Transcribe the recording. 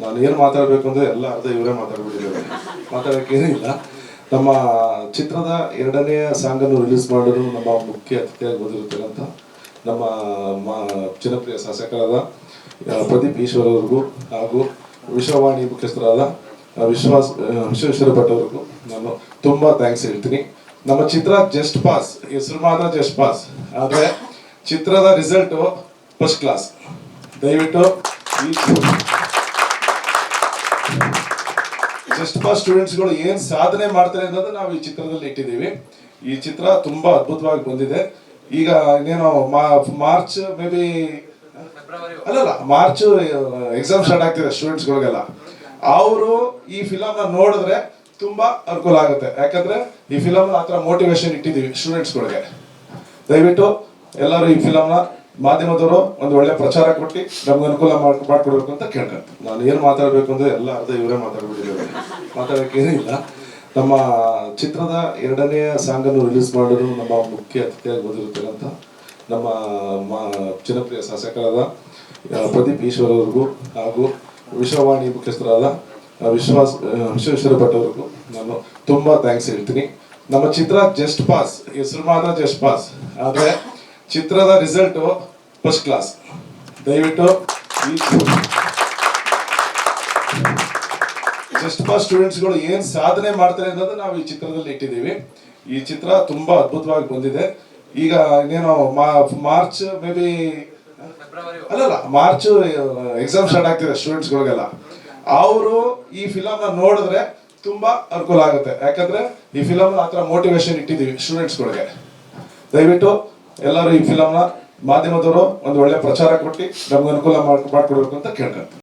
ನಾನು ಏನು ಮಾತಾಡಬೇಕು ಅಂದರೆ ಎಲ್ಲ ಅರ್ಧ ಇವರೇ ಮಾತಾಡ್ಬಿಟ್ಟಿದ್ದೇವೆ ಮಾತಾಡೋಕ್ಕೇನಿಲ್ಲ ನಮ್ಮ ಚಿತ್ರದ ಎರಡನೇ ಸಾಂಗನ್ನು ರಿಲೀಸ್ ಮಾಡಲು ನಮ್ಮ ಮುಖ್ಯ ಅತಿಥಿಯಾಗಿ ಬಂದಿರುತ್ತಕ್ಕಂಥ ನಮ್ಮ ಜನಪ್ರಿಯ ಶಾಸಕರಾದ ಪ್ರದೀಪ್ ಈಶ್ವರ್ ಅವ್ರಿಗೂ ಹಾಗೂ ವಿಶ್ವವಾಣಿ ಮುಖ್ಯಸ್ಥರಾದ ವಿಶ್ವಾಸ್ ವಿಶ್ವೇಶ್ವರ ಭಟ್ ಅವ್ರಿಗೂ ನಾನು ತುಂಬ ಥ್ಯಾಂಕ್ಸ್ ಹೇಳ್ತೀನಿ. ನಮ್ಮ ಚಿತ್ರ ಜಸ್ಟ್ ಪಾಸ್ ಹೆಸರು ಮಾತ್ರ ಜಸ್ಟ್ ಪಾಸ್ ಆದರೆ ಚಿತ್ರದ ರಿಸಲ್ಟು ಫಸ್ಟ್ ಕ್ಲಾಸ್ ದಯವಿಟ್ಟು ಪಾಸ್ ಸ್ಟೂಡೆಂಟ್ಸ್ಗಳು ಏನ್ ಸಾಧನೆ ಮಾಡ್ತಾರೆ ಅನ್ನೋದು ನಾವು ಈ ಚಿತ್ರದಲ್ಲಿ ಇಟ್ಟಿದ್ದೀವಿ. ಈ ಚಿತ್ರ ತುಂಬಾ ಅದ್ಭುತವಾಗಿ ಬಂದಿದೆ. ಈಗ ಇನ್ನೇನು ಮಾರ್ಚ್ ಮೇ ಬಿ ಅಲ್ಲಲ್ಲ, ಮಾರ್ಚ್ ಎಕ್ಸಾಮ್ ಸ್ಟಾರ್ಟ್ ಆಗ್ತಿದೆ ಸ್ಟೂಡೆಂಟ್ಸ್ಗಳಿಗೆಲ್ಲ ಅವರು ಈ ಫಿಲಮ್ನ ನೋಡಿದ್ರೆ ತುಂಬಾ ಅನುಕೂಲ ಆಗುತ್ತೆ. ಯಾಕಂದ್ರೆ ಈ ಫಿಲಮ್ ಆ ಥರ ಮೋಟಿವೇಶನ್ ಇಟ್ಟಿದ್ದೀವಿ ಸ್ಟೂಡೆಂಟ್ಸ್ಗಳಿಗೆ ದಯವಿಟ್ಟು ಎಲ್ಲರೂ ಈ ಫಿಲಮ್ನ ಮಾಧ್ಯಮದವರು ಒಂದು ಒಳ್ಳೆ ಪ್ರಚಾರ ಕೊಟ್ಟು ನಮ್ಗೆ ಅನುಕೂಲ ಮಾಡ್- ಮಾಡ್ಕೊಡ್ಬೇಕು ಅಂತ ಕೇಳ್ಕೊಂತೀನಿ. ನಾನು ಏನು ಮಾತಾಡಬೇಕು ಅಂದ್ರೆ ಎಲ್ಲ ಅರ್ಧ ಇವರೇ ಮಾತಾಡ್ಬಿಟ್ಟಿದ್ದೇವೆ ಮಾತಾಡೋಕ್ಕೇನಿಲ್ಲ ನಮ್ಮ ಚಿತ್ರದ ಎರಡನೇ ಸಾಂಗನ್ನು ರಿಲೀಸ್ ಮಾಡಲು ನಮ್ಮ ಮುಖ್ಯ ಅತಿಥಿಯಾಗಿ ಬಂದಿರುತ್ತಕ್ಕಂಥ ನಮ್ಮ ಜನಪ್ರಿಯ ಶಾಸಕರಾದ ಪ್ರದೀಪ್ ಈಶ್ವರ್ ಅವ್ರಿಗೂ ಹಾಗೂ ವಿಶ್ವವಾಣಿ ಮುಖ್ಯಸ್ಥರಾದ ವಿಶ್ವಾಸ್ ವಿಶ್ವೇಶ್ವರ ಭಟ್ ಅವ್ರಿಗೂ ನಾನು ತುಂಬ ಥ್ಯಾಂಕ್ಸ್ ಹೇಳ್ತೀನಿ. ನಮ್ಮ ಚಿತ್ರ ಜಸ್ಟ್ ಪಾಸ್ ಹೆಸರು ಮಾತ್ರ ಜಸ್ಟ್ ಪಾಸ್. ಆದರೆ ಚಿತ್ರದ ರಿಸಲ್ಟು ಫಸ್ಟ್ ಕ್ಲಾಸ್ ದಯವಿಟ್ಟು ಜಸ್ಟ್ ಪಾಸ್ ಸ್ಟೂಡೆಂಟ್ಸ್ಗಳು ಏನ್ ಸಾಧನೆ ಮಾಡ್ತಾರೆ ಅನ್ನೋದು ನಾವು ಈ ಚಿತ್ರದಲ್ಲಿ ಇಟ್ಟಿದ್ದೀವಿ. ಈ ಚಿತ್ರ ತುಂಬಾ ಅದ್ಭುತವಾಗಿ ಬಂದಿದೆ. ಈಗ ಇನ್ನೇನು ಮಾರ್ಚ್ ಮೇ ಬಿ ಅಲ್ಲಲ್ಲ ಮಾರ್ಚ್ ಎಕ್ಸಾಮ್ ಸ್ಟಾರ್ಟ್ ಆಗ್ತಿದೆ ಸ್ಟೂಡೆಂಟ್ಸ್ಗಳಿಗೆಲ್ಲ ಅವರು ಈ ಫಿಲಮ್ನ ನೋಡಿದ್ರೆ ತುಂಬಾ ಅನುಕೂಲ ಆಗುತ್ತೆ. ಯಾಕಂದ್ರೆ ಈ ಫಿಲಮ್ನ ಆ ಥರ ಮೋಟಿವೇಶನ್ ಇಟ್ಟಿದ್ದೀವಿ ಸ್ಟೂಡೆಂಟ್ಸ್ಗಳಿಗೆ ದಯವಿಟ್ಟು ಎಲ್ಲರೂ ಈ ಫಿಲಮ್ನ ಮಾಧ್ಯಮದವರು ಒಂದು ಒಳ್ಳೆ ಪ್ರಚಾರ ಕೊಟ್ಟು ನಮ್ಗೆ ಅನುಕೂಲ ಮಾಡ್- ಮಾಡ್ಕೊಡ್ಬೇಕು ಅಂತ ಕೇಳ್ಕೊಂತ